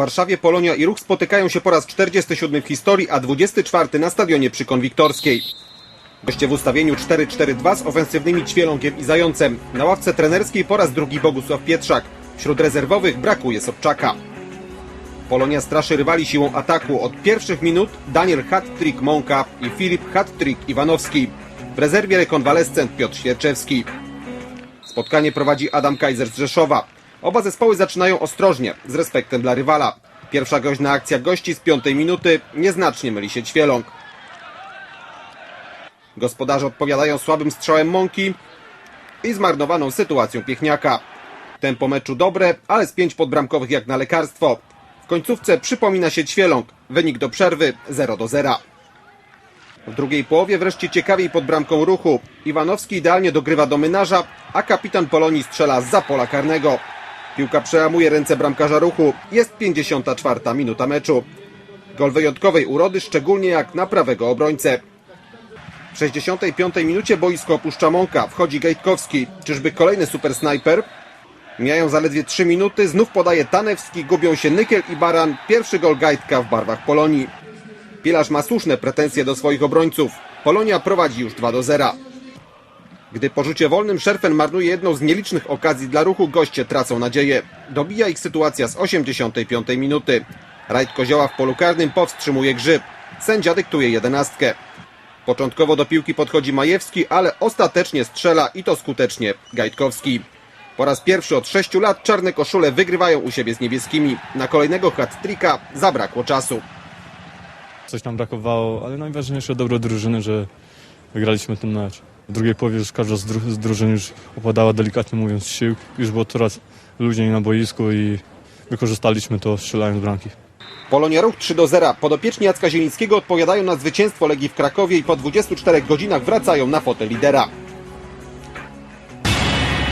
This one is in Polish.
Warszawie Polonia i Ruch spotykają się po raz 47 w historii, a 24 na stadionie przy Konwiktorskiej. Goście w ustawieniu 4-4-2 z ofensywnymi Ćwielągiem i Zającem. Na ławce trenerskiej po raz drugi Bogusław Pietrzak. Wśród rezerwowych brakuje Sobczaka. Polonia straszy rywali siłą ataku. Od pierwszych minut Daniel hat-trick Mąka i Filip hat-trick Iwanowski. W rezerwie rekonwalescent Piotr Świerczewski. Spotkanie prowadzi Adam Kaiser z Rzeszowa. Oba zespoły zaczynają ostrożnie, z respektem dla rywala. Pierwsza groźna akcja gości z piątej minuty nieznacznie myli się Ćwieląg. Gospodarze odpowiadają słabym strzałem Mąki i zmarnowaną sytuacją Piechniaka. Tempo meczu dobre, ale z pięć podbramkowych jak na lekarstwo. W końcówce przypomina się Ćwieląg. Wynik do przerwy 0 do 0. W drugiej połowie wreszcie ciekawiej pod bramką ruchu. Iwanowski idealnie dogrywa do mynarza, a kapitan Polonii strzela za pola karnego. Piłka przełamuje ręce bramkarza ruchu. Jest 54 minuta meczu. Gol wyjątkowej urody, szczególnie jak na prawego obrońcę. W 65 minucie boisko opuszcza Mąka. Wchodzi Gajtkowski. Czyżby kolejny super snajper? Mijają zaledwie 3 minuty. Znów podaje Tanewski. Gubią się Nykiel i Baran. Pierwszy gol Gajtka w barwach Polonii. Pilarz ma słuszne pretensje do swoich obrońców. Polonia prowadzi już 2 do 0. Gdy po rzucie wolnym Szerfen marnuje jedną z nielicznych okazji dla ruchu, goście tracą nadzieję. Dobija ich sytuacja z 85 minuty. Rajd Kozioła w polu karnym powstrzymuje grzyb. Sędzia dyktuje jedenastkę. Początkowo do piłki podchodzi Majewski, ale ostatecznie strzela i to skutecznie Gajtkowski. Po raz pierwszy od 6 lat czarne koszule wygrywają u siebie z niebieskimi. Na kolejnego hat-tricka zabrakło czasu. Coś nam brakowało, ale najważniejsze dobro drużyny, że wygraliśmy ten mecz. W drugiej połowie już każda z, dru- z drużyn już opadała delikatnie mówiąc sił. Już było coraz luźniej na boisku i wykorzystaliśmy to strzelając bramki. Polonia Ruch 3 do 0. Podopieczni Jacka Zielińskiego odpowiadają na zwycięstwo Legii w Krakowie i po 24 godzinach wracają na fotel lidera.